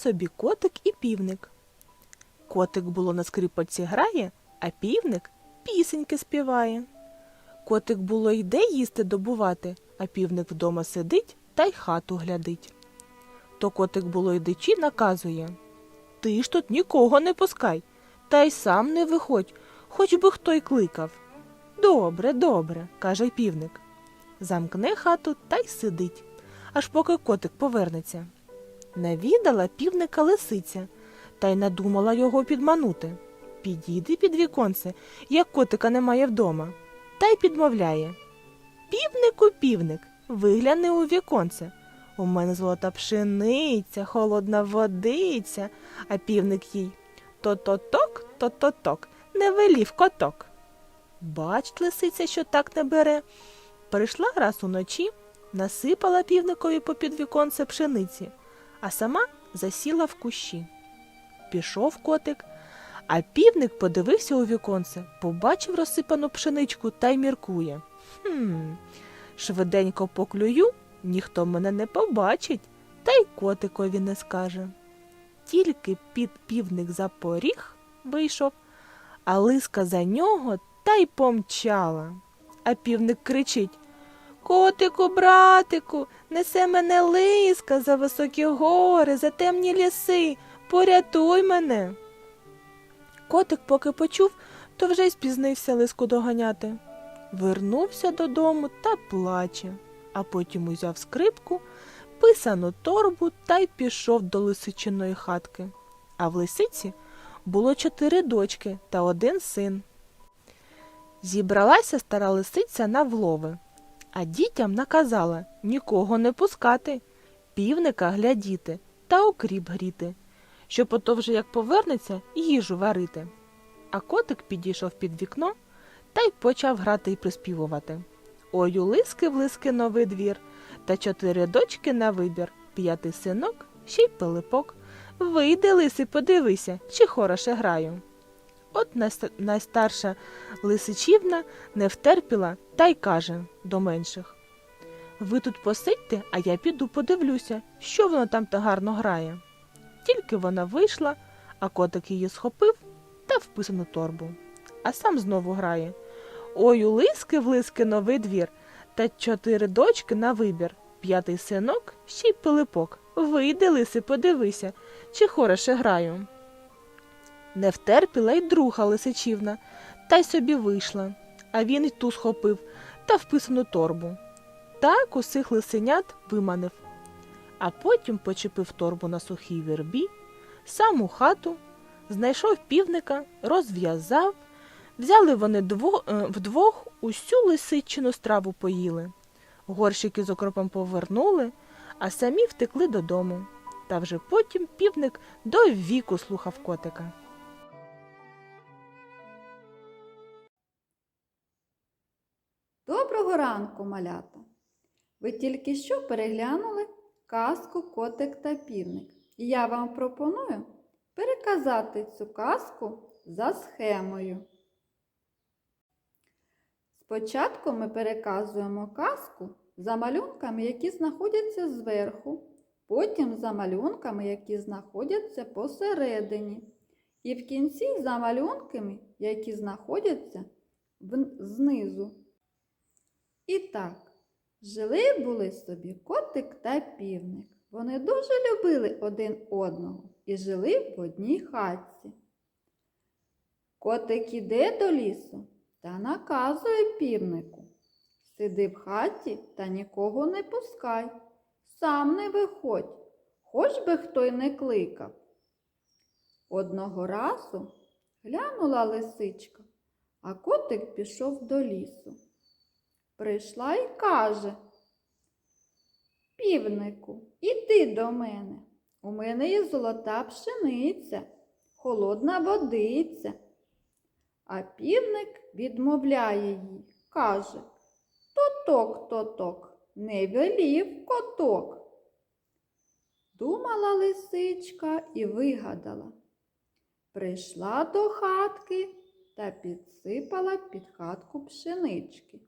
собі котик і півник. Котик було на скрипочці грає, а півник пісеньки співає. Котик було йде їсти добувати, а півник вдома сидить та й хату глядить. То котик було йдичі наказує Ти ж тут нікого не пускай, та й сам не виходь, хоч би хто й кликав. Добре, добре, каже півник. Замкне хату та й сидить, аж поки котик повернеться. Навідала півника лисиця та й надумала його підманути. Підійди під віконце, як котика немає вдома, та й підмовляє. Півнику, півник, вигляни у віконце. У мене золота пшениця, холодна водиця, а півник їй то-то-ток, то-то-ток, не велів коток. Бач, лисиця, що так не бере. Прийшла раз уночі, насипала півникові попід віконце пшениці, а сама засіла в кущі. Пішов котик, а півник подивився у віконце, побачив розсипану пшеничку та й міркує. Хм, швиденько поклюю, ніхто мене не побачить, та й котикові не скаже. Тільки під півник за поріг вийшов, а лиска за нього та й помчала. А півник кричить Котику, братику, несе мене лиска за високі гори, за темні ліси, порятуй мене. Котик, поки почув, то вже й спізнився лиску доганяти. Вернувся додому та плаче, а потім узяв скрипку, писану торбу та й пішов до лисичиної хатки. А в лисиці було чотири дочки та один син. Зібралася стара лисиця на влови, а дітям наказала нікого не пускати, півника глядіти та окріп гріти, щоб ото вже як повернеться їжу варити. А котик підійшов під вікно та й почав грати й приспівувати. Ой, у лиски в лиски новий двір, та чотири дочки на вибір, п'ятий синок, ще й пилипок. Вийди, лиси, подивися, чи хороше граю. От найстарша лисичівна не втерпіла та й каже до менших Ви тут посидьте, а я піду подивлюся, що воно там та гарно грає. Тільки вона вийшла, а котик її схопив та в писану торбу, а сам знову грає. Ой, у лиски в лиски новий двір, та чотири дочки на вибір, п'ятий синок, ще й пилипок. Вийди, лиси, подивися, чи хороше граю. Не втерпіла й друга лисичівна, та й собі вийшла, а він й ту схопив та вписану торбу. Так усіх лисенят виманив, а потім почепив торбу на сухій вербі, сам у хату, знайшов півника, розв'язав, взяли вони дво, е, вдвох усю лисичину страву поїли. Горщики з окропом повернули, а самі втекли додому. Та вже потім півник до віку слухав котика. Ранку, малята! Ви тільки що переглянули казку Котик та півник. І я вам пропоную переказати цю казку за схемою. Спочатку ми переказуємо казку за малюнками, які знаходяться зверху, потім за малюнками, які знаходяться посередині, і в кінці за малюнками, які знаходяться знизу. І так, жили були собі котик та півник. Вони дуже любили один одного і жили в одній хатці. Котик іде до лісу та наказує півнику. Сиди в хаті та нікого не пускай, сам не виходь, хоч би хто й не кликав. Одного разу глянула лисичка, а котик пішов до лісу. Прийшла і каже, півнику, іди до мене. У мене є золота пшениця, холодна водиця. А півник відмовляє їй, каже, тоток, тоток, не велів коток. Думала лисичка і вигадала. Прийшла до хатки та підсипала під хатку пшенички.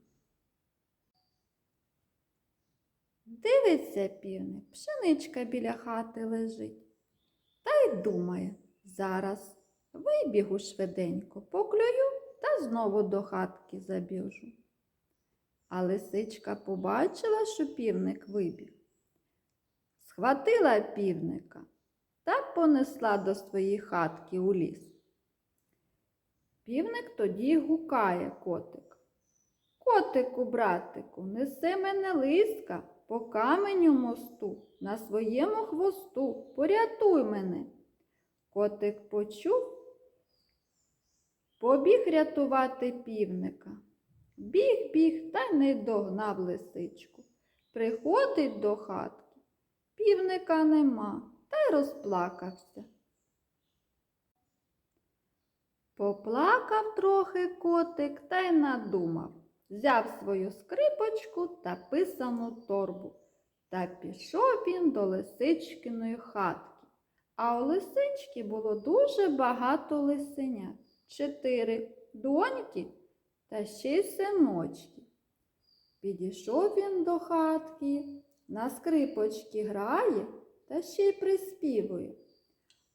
Дивиться півник, пшеничка біля хати лежить. Та й думає, зараз вибігу швиденько, поклюю та знову до хатки забіжу. А лисичка побачила, що півник вибіг. Схватила півника та понесла до своєї хатки у ліс. Півник тоді гукає котик. Котику, братику, неси мене лиска по каменю мосту, на своєму хвосту, порятуй мене. Котик почув, побіг рятувати півника. Біг, біг та не догнав лисичку. Приходить до хатки, півника нема, та й розплакався. Поплакав трохи котик та й надумав. Взяв свою скрипочку та писану торбу. Та пішов він до лисичкиної хатки. А у лисички було дуже багато лисенят. Чотири доньки та ще й синочки. Підійшов він до хатки, на скрипочки грає та ще й приспівує.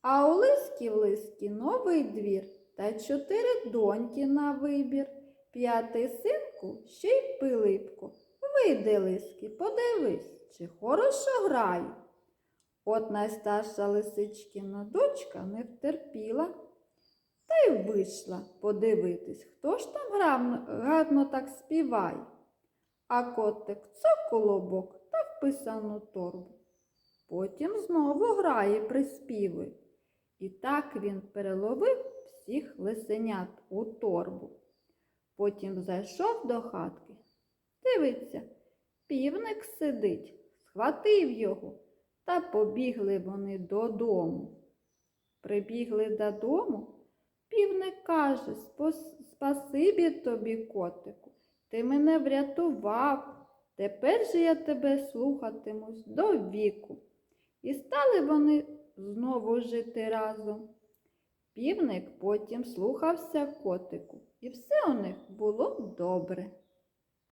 А у лиски в лиски новий двір та чотири доньки на вибір. П'ятий синку ще й пилипку. Вийди, лиски, подивись, чи хорошо граю. От найстарша лисичкина дочка не втерпіла та й вийшла подивитись, хто ж там гарно так співає. А котик цоколобок та вписану торбу. Потім знову грає, приспівує. І так він переловив всіх лисенят у торбу. Потім зайшов до хатки. Дивиться, півник сидить, схватив його, та побігли вони додому. Прибігли додому, півник каже, спасибі тобі, котику, ти мене врятував. Тепер же я тебе слухатимусь до віку. І стали вони знову жити разом. Півник потім слухався котику, і все у них було добре.